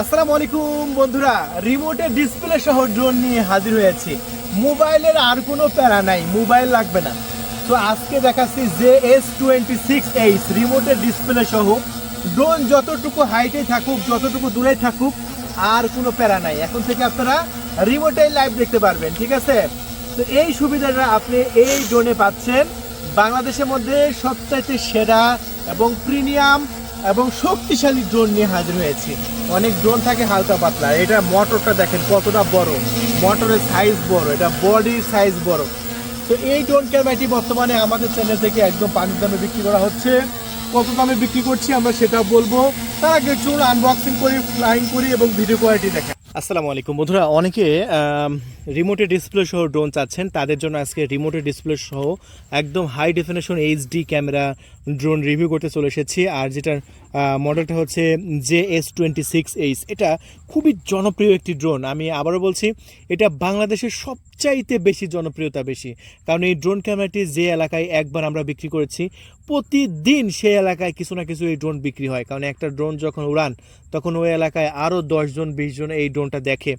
আসসালামু আলাইকুম বন্ধুরা রিমোটের ডিসপ্লে সহ ড্রোন নিয়ে হাজির হয়েছি। মোবাইলের আর কোনো প্যারা নাই, মোবাইল লাগবে না। তো আজকে দেখাচ্ছি যে এস টোয়েন্টি সিক্স এইচ রিমোটের ডিসপ্লে সহ। ড্রোন যতটুকু হাইটে থাকুক, যতটুকু দূরে থাকুক, আর কোনো প্যারা নাই। এখন থেকে আপনারা রিমোটেই লাইভ দেখতে পারবেন, ঠিক আছে? তো এই সুবিধাটা আপনি এই ড্রোনে পাচ্ছেন। বাংলাদেশের মধ্যে সবচাইতে সেরা এবং প্রিমিয়াম এবং শক্তিশালী ড্রোন নিয়ে হাজির হয়েছি। অনেক ড্রোন থাকে হালকা পাতলা। এটা মোটরটা দেখেন কতটা বড়। মোটরের সাইজ বড়। এটা বডির সাইজ বড়। তো এই ড্রোন ক্যামেরাটি বর্তমানে আমাদের চ্যানেল থেকে একদম পানির দামে বিক্রি করা হচ্ছে। কত দামে বিক্রি করছি আমরা সেটা বলব। তার আগে চলুন আনবক্সিং করি ফ্লাইং করি এবং ভিডিও কোয়ালিটি দেখা আসসালামু আলাইকুম। বন্ধুরা, অনেকে রিমোটে ডিসপ্লে সহ ড্রোন চাচ্ছেন। তাদের জন্য আজকে রিমোটে ডিসপ্লে সহ একদম high definition HD camera drone review করতে চলে এসেছি। আর যেটার মডেলটা হচ্ছে J S twenty six H এটা খুবই জনপ্রিয় একটি ড্রোন আমি আবারও বলছি, এটা বাংলাদেশের সবচাইতে বেশি জনপ্রিয়তা বেশি। কারণ এই ড্রোন ক্যামেরাটি যে এলাকায় একবার আমরা বিক্রি করেছি, প্রতিদিন সেই এলাকায় কিছু না কিছু এই ড্রোন বিক্রি হয়। কারণ একটা ড্রোন যখন উড়ান, তখন ওই এলাকায় আরও দশজন, বিশজন এই ড্রোনটা দেখে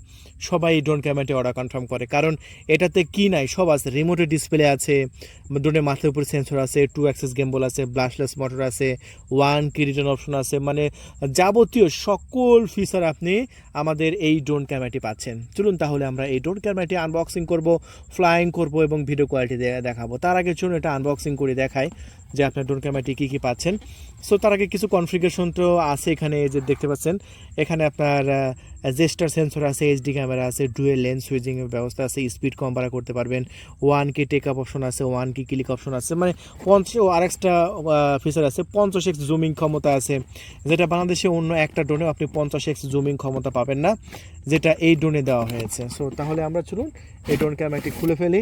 সবাই এই ড্রোন ক্যামেরাটি অর্ডার কনফার্ম করে। কারণ এটাতে কি নাই, সব আছে। রিমোটের ডিসপ্লে আছে ড্রোনের মাথার উপর সেন্সর আছে টু অ্যাক্সেস গেম্বল আছে ব্লাশলেস মোটর আছে ওয়ান কি অপশন আছে মানে যাবতীয় সকল ফিচার আপনি আমাদের এই ড্রোন ক্যামেরাটি পাচ্ছেন। চলুন তাহলে আমরা এই ড্রোন ক্যামেরাটি আনবক্সিং করব ফ্লাইং করব এবং ভিডিও কোয়ালিটি দেখাবো। তার আগে চলুন এটা আনবক্সিং করে দেখাই যে আপনার ড্রোন ক্যামেরাটি কী কী পাচ্ছেন। সো তার আগে কিছু কনফিগারেশন তো আছে এখানে যে দেখতে পাচ্ছেন, এখানে আপনার জেস্টার সেন্সর আছে এইচডি ক্যামেরা আছে, ডুয়েল লেন্স সুইচিং এর ব্যবস্থা আছে, স্পিড কম বাড়া করতে পারবেন, one key take up option আছে, ওয়ান কি ক্লিক অপশন আছে মানে পঞ্চ ও আরেকটা ফিচার আছে, পঞ্চাশ এক্স জুমিং ক্ষমতা আছে, যেটা বাংলাদেশে অন্য একটা ড্রোনেও আপনি পঞ্চাশ এক্স জুমিং ক্ষমতা পাবেন না, যেটা এই ড্রোনে দেওয়া হয়েছে। সো তাহলে আমরা চলুন, এই ড্রোন ক্যামেরাটি খুলে ফেলি।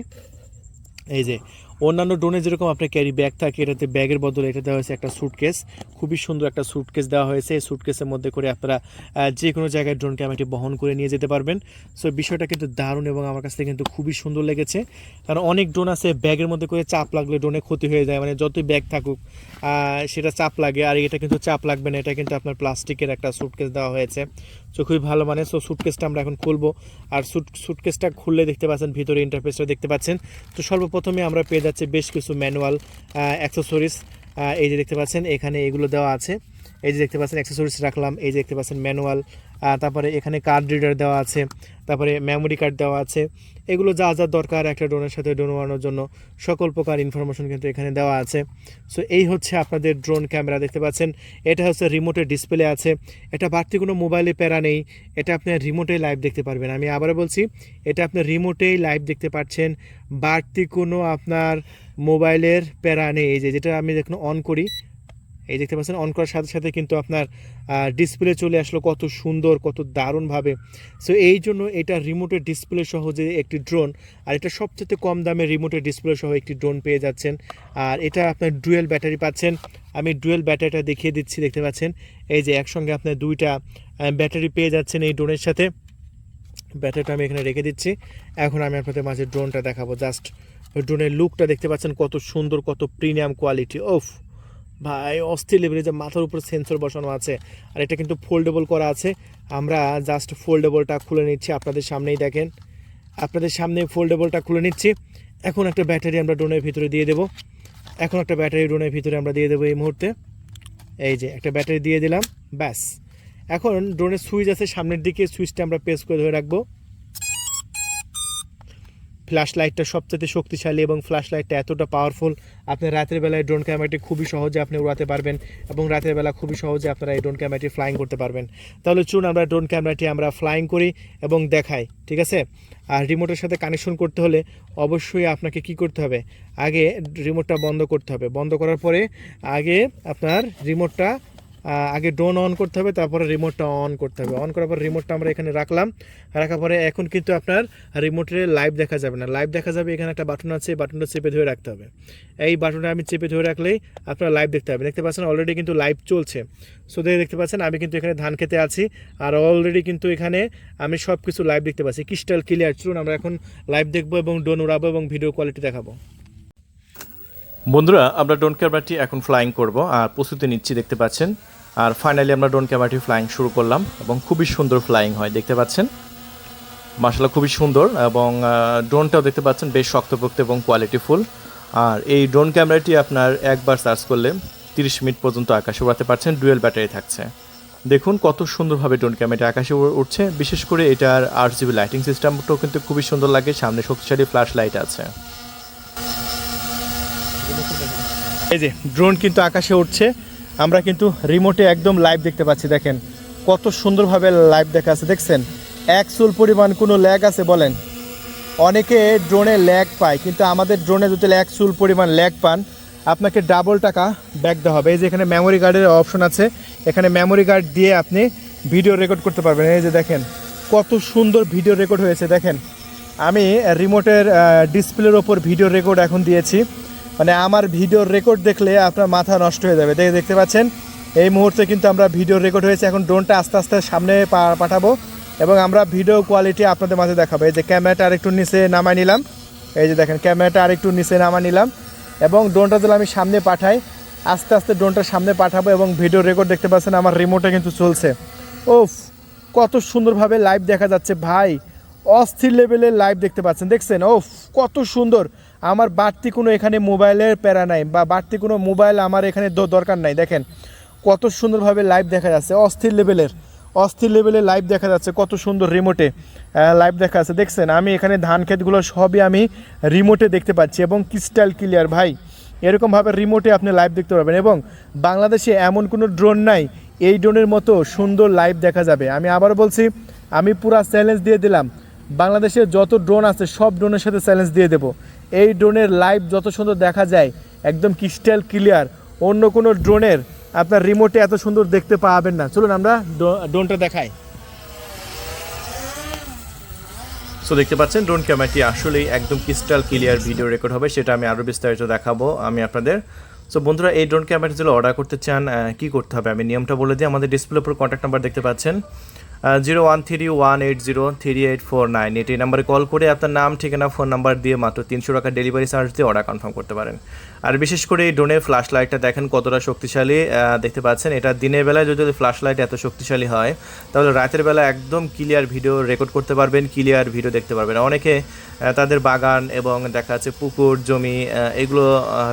এই যে অন্যান্য ড্রোনে যেরকম আপনার ক্যারি ব্যাগ থাকে, এটাতে ব্যাগের বদলে এটা দেওয়া হয়েছে একটা স্যুটকেস খুবই সুন্দর একটা স্যুটকেস দেওয়া হয়েছে। এই স্যুটকেসের মধ্যে করে আপনারা যে কোনো জায়গায় ড্রোন ক্যামেরাটি বহন করে নিয়ে যেতে পারবেন। সো বিষয়টা কিন্তু দারুণ এবং আমার কাছ কিন্তু খুবই সুন্দর লেগেছে। কারণ অনেক ড্রোন আছে ব্যাগের মধ্যে করে চাপ লাগলে ড্রোনে ক্ষতি হয়ে যায়। মানে যতই ব্যাগ থাকুক সেটা চাপ লাগে। আর এটা কিন্তু চাপ লাগবে না। এটা কিন্তু আপনার প্লাস্টিকের একটা স্যুটকেস দেওয়া হয়েছে। সো খুবই ভালো মানে সো স্যুটকেসটা আমরা এখন খুলবো। আর স্যুট স্যুটকেসটা খুললে দেখতে পাচ্ছেন, ভিতরে ইন্টারফেসটা দেখতে পাচ্ছেন। তো সর্বপ্রথমে আমরা পেয়ে যাচ্ছি বেশ কিছু ম্যানুয়াল অ্যাক্সেসরিজ এই যে দেখতে পাচ্ছেন, এখানে এগুলো দেওয়া আছে। এই যে দেখতে পাচ্ছেন অ্যাক্সেসরিজ রাখলাম, এই যে দেখতে পাচ্ছেন, ম্যানুয়াল তারপরে এখানে কার্ড রিডার দেওয়া আছে, তারপরে মেমোরি কার্ড দেওয়া আছে। এগুলো যা যা দরকার একটা ড্রোনের সাথে ড্রোন বানানোর জন্য সকল প্রকার ইনফরমেশন কিন্তু এখানে দেওয়া আছে। সো এই হচ্ছে আপনাদের ড্রোন ক্যামেরা দেখতে পাচ্ছেন। এটা হচ্ছে রিমোটের ডিসপ্লে আছে। এটা বাড়তি কোনো মোবাইলে প্যারা নেই। এটা আপনি রিমোটেই লাইভ দেখতে পারবেন। আমি আবারও বলছি, এটা আপনি রিমোটেই লাইভ দেখতে পাচ্ছেন। বাড়তি কোনো আপনার মোবাইলের প্যারা নেই। এই যে, যেটা আমি দেখুন অন করি এই দেখতে পাচ্ছেন অন করার সাথে সাথে কিন্তু আপনার ডিসপ্লে চলে আসলো কত সুন্দর, কত দারুণভাবে। সো এই জন্য এটা রিমোটের ডিসপ্লে সহ যে একটি ড্রোন আর এটা সবচেয়ে কম দামে রিমোটের ডিসপ্লে সহ একটি ড্রোন পেয়ে যাচ্ছেন। আর এটা আপনার ডুয়েল ব্যাটারি পাচ্ছেন। আমি ডুয়েল ব্যাটারিটা দেখিয়ে দিচ্ছি, দেখতে পাচ্ছেন। এই যে একসঙ্গে আপনার দুইটা ব্যাটারি পেয়ে যাচ্ছেন এই ড্রোনের সাথে। ব্যাটারিটা আমি এখানে রেখে দিচ্ছি। এখন আমি আপনাদের মাঝে ড্রোনটা দেখাবো। জাস্ট ড্রোনের লুকটা দেখতে পাচ্ছেন কত সুন্দর, কত প্রিমিয়াম কোয়ালিটি ওফ ভাই, অস্থির লেভেলে যে মাথার উপর সেন্সর বসানো আছে। আর এটা কিন্তু ফোল্ডেবল করা আছে। আমরা জাস্ট ফোল্ডেবলটা খুলে নিচ্ছি আপনাদের সামনেই দেখেন। আপনাদের সামনে ফোল্ডেবলটা খুলে নিচ্ছি। এখন একটা ব্যাটারি আমরা ড্রোনের ভিতরে দিয়ে দেবো। এখন একটা ব্যাটারি ড্রোনের ভিতরে আমরা দিয়ে দেবো এই মুহূর্তে। এই যে, একটা ব্যাটারি দিয়ে দিলাম, ব্যাস। এখন ড্রোনের সুইচ আছে, সামনের দিকে সুইচটা আমরা প্রেস করে ধরে রাখব। ফ্ল্যাশ লাইটটা সবচেয়ে শক্তিশালী এবং ফ্ল্যাশ লাইটটা এতটা পাওয়ারফুল আপনি রাতের বেলায় ড্রোন ক্যামেরাটি খুবই সহজে আপনি উড়াতে পারবেন এবং রাতের বেলা খুবই সহজে আপনারা এই ড্রোন ক্যামেরাটি ফ্লাইং করতে পারবেন। তাহলে চলুন আমরা ড্রোন ক্যামেরাটি আমরা ফ্লাইং করি এবং দেখাই, ঠিক আছে? আর রিমোটের সাথে কানেকশন করতে হলে অবশ্যই আপনাকে কি করতে হবে? আগে রিমোটটা বন্ধ করতে হবে। বন্ধ করার পরে আগে আপনার রিমোটটা আগে ড্রোন অন করতে হবে, তারপরে রিমোটটা অন করতে হবে। অন করার পর রিমোটটা আমরা এখানে রাখলাম। রাখার পরে এখন কিন্তু আপনার রিমোটে লাইভ দেখা যাবে না। লাইভ দেখা যাবে, এখানে একটা বাটন আছে বাটনটা চেপে ধরে রাখতে হবে। এই বাটনটা আমি চেপে ধরে রাখলেই আপনার লাইভ দেখতে হবে দেখতে পাচ্ছেন অলরেডি কিন্তু লাইভ চলছে। সো দেখে দেখতে পাচ্ছেন, আমি কিন্তু এখানে ধান খেতে আছি। আর অলরেডি কিন্তু এখানে আমি সব কিছু লাইভ দেখতে পাচ্ছি। ক্রিস্টাল ক্লিয়ার চলুন, আমরা এখন লাইভ দেখব এবং ড্রোন উড়াবো এবং ভিডিও কোয়ালিটি দেখাবো। বন্ধুরা, আমরা ড্রোন ক্যামেরাটি এখন ফ্লাইং করব, আর প্রস্তুতি নিচ্ছি, দেখতে পাচ্ছেন। আর ফাইনালি আমরা ড্রোন ক্যামেরাটি ফ্লাইং শুরু করলাম, এবং খুবই সুন্দর ফ্লাইং হয়, দেখতে পাচ্ছেন? মার্শাল্লাহ খুবই সুন্দর, এবং ড্রোনটাও দেখতে পাচ্ছেন, বেশ শক্তপোক্ত এবং কোয়ালিটিফুল আর এই ড্রোন ক্যামেরাটি আপনার একবার সার্চ করলে তিরিশ মিনিট পর্যন্ত আকাশে উড়াতে পারছেন ডুয়েল ব্যাটারি থাকছে। দেখুন, কত সুন্দরভাবে ড্রোন ক্যামেরাটি আকাশে উঠছে বিশেষ করে এটার আট জিবি লাইটিং সিস্টেমটাও কিন্তু খুবই সুন্দর লাগে, সামনে শক্তিশালী ফ্ল্যাশ লাইট আছে। এই যে ড্রোন কিন্তু আকাশে উঠছে। আমরা কিন্তু রিমোটে একদম লাইভ দেখতে পাচ্ছি, দেখেন। কত সুন্দরভাবে লাইভ দেখা আছে দেখছেন? এক চুল পরিমাণ কোনো ল্যাগ আছে বলেন? অনেকে ড্রোনে ল্যাগ পায়, কিন্তু আমাদের ড্রোনে যদি এক চুল পরিমাণ ল্যাগ পান, আপনাকে ডাবল টাকা ব্যাক দেওয়া হবে। এই যে, এখানে মেমোরি কার্ডের অপশন আছে। এখানে মেমোরি কার্ড দিয়ে আপনি ভিডিও রেকর্ড করতে পারবেন। এই যে, দেখেন, কত সুন্দর ভিডিও রেকর্ড হয়েছে, দেখেন। আমি রিমোটের ডিসপ্লের ওপর ভিডিও রেকর্ড এখন দিয়েছি। মানে আমার ভিডিওর রেকর্ড দেখলে আপনার মাথা নষ্ট হয়ে যাবে। দেখে দেখতে পাচ্ছেন? এই মুহূর্তে কিন্তু আমরা ভিডিও রেকর্ড হয়েছে। এখন ড্রোনটা আস্তে আস্তে সামনে পাঠাবো এবং আমরা ভিডিও কোয়ালিটি আপনাদের মাঝে দেখাবো। এই যে ক্যামেরাটা আরেকটু নিচে নামাই নিলাম। এই যে দেখেন ক্যামেরাটা আরেকটু নিচে নামাই নিলাম এবং ড্রোনটা যদি আমি সামনে পাঠাই, আস্তে আস্তে ড্রোনটা সামনে পাঠাবো এবং ভিডিও রেকর্ড দেখতে পাচ্ছেন, আমার রিমোটে কিন্তু চলছে। ওফ কত সুন্দরভাবে লাইভ দেখা যাচ্ছে ভাই। অস্থির লেভেলের লাইভ দেখতে পাচ্ছেন, দেখছেন? ওফ কত সুন্দর। আমার বাড়তি কোনো এখানে মোবাইলের প্যারা নাই বা বাড়তি কোনো মোবাইল আমার এখানে দরকার নাই। দেখেন, কত সুন্দরভাবে লাইভ দেখা যাচ্ছে। অস্থির লেভেলের অস্থির লেভেলের লাইভ দেখা যাচ্ছে, কত সুন্দর রিমোটে লাইভ দেখা যাচ্ছে। দেখছেন, আমি এখানে ধান ক্ষেতগুলো সবই আমি রিমোটে দেখতে পাচ্ছি এবং ক্রিস্টাল ক্লিয়ার ভাই। এরকমভাবে রিমোটে আপনি লাইভ দেখতে পারবেন এবং বাংলাদেশে এমন কোনো ড্রোন নাই, এই ড্রোনের মতো সুন্দর লাইভ দেখা যাবে। আমি আবার বলছি, আমি পুরা চ্যালেঞ্জ দিয়ে দিলাম। বাংলাদেশে যত ড্রোন আছে, সব ড্রোনের সাথে চ্যালেঞ্জ দিয়ে দেবো। এই ড্রোনের লাইভ যত সুন্দর দেখা যায়, একদম ক্রিস্টাল ক্লিয়ার। অন্য কোনো ড্রোনের আপনার রিমোটে এত সুন্দর দেখতে পাবেন না। চলুন আমরা ড্রোনটা দেখাই। সো দেখতে পাচ্ছেন, ড্রোন ক্যামেরাটি আসলেই একদম ক্রিস্টাল ক্লিয়ার ভিডিও রেকর্ড হবে, সেটা আমি আরও বিস্তারিত দেখাবো আমি আপনাদের। সো বন্ধুরা, এই ড্রোন ক্যামেরাটি যদি অর্ডার করতে চান কি করতে হবে? আমি নিয়মটা বলে দিই। আমাদের ডিসপ্লের উপর কন্ট্যাক্ট নাম্বার দেখতে পাচ্ছেন। Zero one three one eight zero three eight four nine eight. এই নাম্বারে কল করে আপনার নাম, ঠিকানা, ফোন নাম্বার দিয়ে মাত্র তিনশো টাকা ডেলিভারি চার্জ দিয়ে অর্ডার কনফার্ম করতে পারেন। আর বিশেষ করে এই ড্রোনের ফ্ল্যাশ লাইটটা দেখেন কতটা শক্তিশালী দেখতে পাচ্ছেন। এটা দিনের বেলায় যদি ফ্ল্যাশ লাইট এত শক্তিশালী হয়, তাহলে রাতের বেলা একদম ক্লিয়ার ভিডিও রেকর্ড করতে পারবেন ক্লিয়ার ভিডিও দেখতে পারবেন। অনেকে তাদের বাগান এবং দেখা যাচ্ছে পুকুর, জমি এগুলো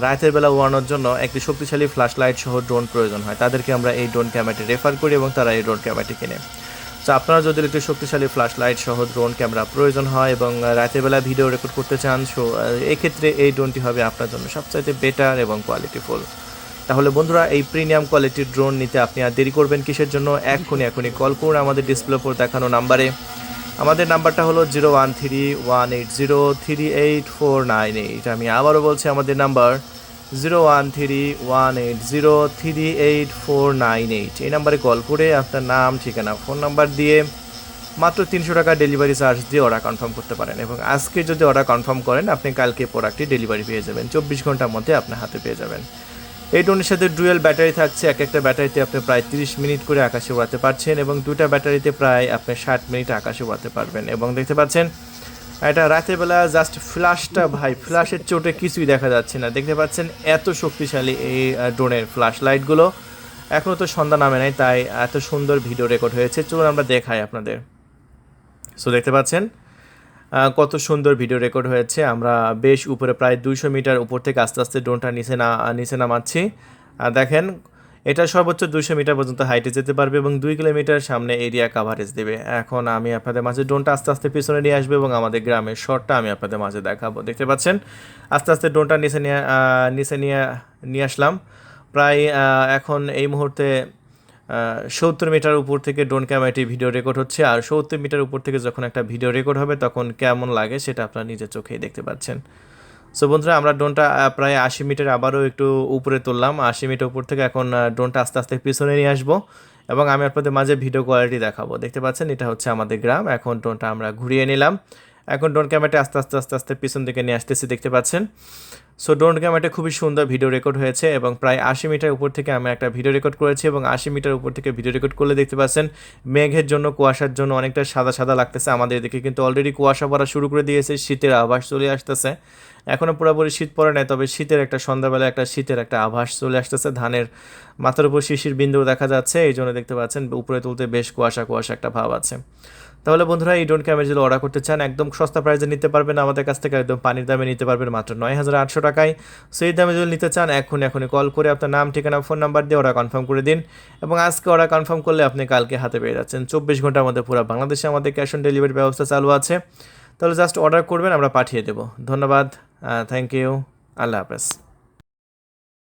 রাতের বেলা ওড়ানোর জন্য একটি শক্তিশালী ফ্ল্যাশ লাইট সহ ড্রোন প্রয়োজন হয়। তাদেরকে আমরা এই ড্রোন ক্যামেরাটি রেফার করি এবং তারা এই ড্রোন ক্যামেরাটি কেনে। তো আপনারা যদি একটু শক্তিশালী ফ্ল্যাশ লাইট সহ ড্রোন ক্যামেরা প্রয়োজন হয় এবং রাতের বেলা ভিডিও রেকর্ড করতে চান সো এক্ষেত্রে এই ড্রোনটি হবে আপনার জন্য সবচাইতে বেটার এবং কোয়ালিটিফুল তাহলে বন্ধুরা, এই প্রিমিয়াম কোয়ালিটির ড্রোন নিতে আপনি আর দেরি করবেন কিসের জন্য? এক্ষুনি এখনই কল করুন আমাদের ডিসপ্লে উপর দেখানো নাম্বারে আমাদের নাম্বারটা হলো zero one three one eight zero three eight four nine eight আমি আবারও বলছি আমাদের number zero one three one eight zero three eight four nine eight এই নাম্বারে কল করে আপনার নাম, ঠিকানা, ফোন নাম্বার দিয়ে মাত্র তিনশো টাকা ডেলিভারি চার্জ দিয়ে অর্ডার কনফার্ম করতে পারেন। এবং আজকে যদি অর্ডার কনফার্ম করেন, আপনি কালকে প্রোডাক্টটি ডেলিভারি পেয়ে যাবেন। চব্বিশ ঘণ্টার মধ্যে আপনার হাতে পেয়ে যাবেন। এই ড্রোনের সাথে ডুয়েল ব্যাটারি থাকছে। এক একটা ব্যাটারিতে আপনি প্রায় তিরিশ মিনিট করে আকাশে উড়াতে পারছেন এবং দুটা ব্যাটারিতে প্রায় আপনি ষাট মিনিট আকাশে উড়াতে পারবেন। এবং দেখতে পাচ্ছেন এটা রাতের বেলা জাস্ট ফ্ল্যাশটা ভাই ফ্ল্যাশের চোটে কিছুই দেখা যাচ্ছে না। দেখতে পাচ্ছেন এত শক্তিশালী এই ড্রোনের ফ্ল্যাশ লাইটগুলো এখনও তো সন্ধ্যা নামে নাই, তাই এত সুন্দর ভিডিও রেকর্ড হয়েছে। চলুন আমরা দেখাই আপনাদের। সো দেখতে পাচ্ছেন কত সুন্দর ভিডিও রেকর্ড হয়েছে। আমরা বেশ উপরে প্রায় দুইশো মিটার উপর থেকে আস্তে আস্তে ড্রোনটা নিচে না, নিচে নামাচ্ছি। দেখেন এটা সর্বোচ্চ দুইশো মিটার পর্যন্ত হাইটে যেতে পারবে এবং দুই কিলোমিটার সামনে এরিয়া কাভারেজ দেবে। এখন আমি আপনাদের মাঝে ড্রোনটা আস্তে আস্তে পিছনে নিয়ে আসব এবং আমাদের গ্রামের শটটা আমি আপনাদের মাঝে দেখাবো। দেখতে পাচ্ছেন? আস্তে আস্তে ড্রোনটা নিচে নিয়ে নিচে নিয়ে নিয়ে আসলাম। প্রায় এখন এই মুহূর্তে সত্তর মিটার উপর থেকে ড্রোন ক্যামেরাটি ভিডিও রেকর্ড হচ্ছে। আর সত্তর মিটার উপর থেকে যখন একটা ভিডিও রেকর্ড হবে, তখন কেমন লাগে সেটা আপনারা নিজের চোখেই দেখতে পাচ্ছেন। সো বন্ধুরা, আমরা ড্রোনটা প্রায় আশি মিটার আবারও একটু উপরে তুললাম। আশি মিটার উপর থেকে এখন ড্রোনটা আস্তে আস্তে পিছনে নিয়ে আসব এবং আমি আপনাদের মাঝে ভিডিও কোয়ালিটি দেখাবো। দেখতে পাচ্ছেন, এটা হচ্ছে আমাদের গ্রাম। এখন ড্রোনটা আমরা ঘুরিয়ে নিলাম। এখন ড্রোন ক্যামেরাটা আস্তে আস্তে আস্তে আস্তে পিছন দিকে নিয়ে আসতেছি, দেখতে পাচ্ছেন? সো ড্রোন ক্যামেরাটা খুবই সুন্দর ভিডিও রেকর্ড হয়েছে এবং প্রায় আশি মিটার উপর থেকে আমি একটা ভিডিও রেকর্ড করেছি এবং আশি মিটার উপর থেকে ভিডিও রেকর্ড করলে দেখতে পাচ্ছেন, মেঘের জন্য, কুয়াশার জন্য অনেকটা সাদা সাদা লাগতেছে। আমাদের এদিকে কিন্তু অলরেডি কুয়াশা পড়া শুরু করে দিয়েছে, শীতের আভাস চলে আসতেছে। এখনও পুরোপুরি শীত পড়ে নাই, তবে শীতের একটা সন্ধ্যাবেলা একটা শীতের একটা আভাস চলে আসতেছে। ধানের মাথার উপর শিশির বিন্দু দেখা যাচ্ছে এই জন্য দেখতে পাচ্ছেন, উপরে তুলতে বেশ কুয়াশা কুয়াশা একটা ভাব আছে। তাহলে বন্ধুরা এই ড্রোন ক্যামেরা যদি অর্ডার করতে চান, একদম সস্তা প্রাইসে নিতে পারবেন, আমাদের কাছ থেকে একদম পানির দামে নিতে পারবেন মাত্র নয় হাজার আটশো টাকায়। সেই দামে যদি নিতে চান এখন এখনই কল করে আপনার নাম, ঠিকানা ফোন নাম্বার দিয়ে অর্ডার কনফার্ম করে দিন। এবং আজকে অর্ডার কনফার্ম করলে আপনি কালকে হাতে পেয়ে যাচ্ছেন চব্বিশ ঘণ্টার মধ্যে পুরো বাংলাদেশে আমাদের ক্যাশ অন ডেলিভারি ব্যবস্থা চালু আছে। তাহলে জাস্ট অর্ডার করবেন, আমরা পাঠিয়ে দেবো। ধন্যবাদ থ্যাংক ইউ আল্লাহ হাফেজ।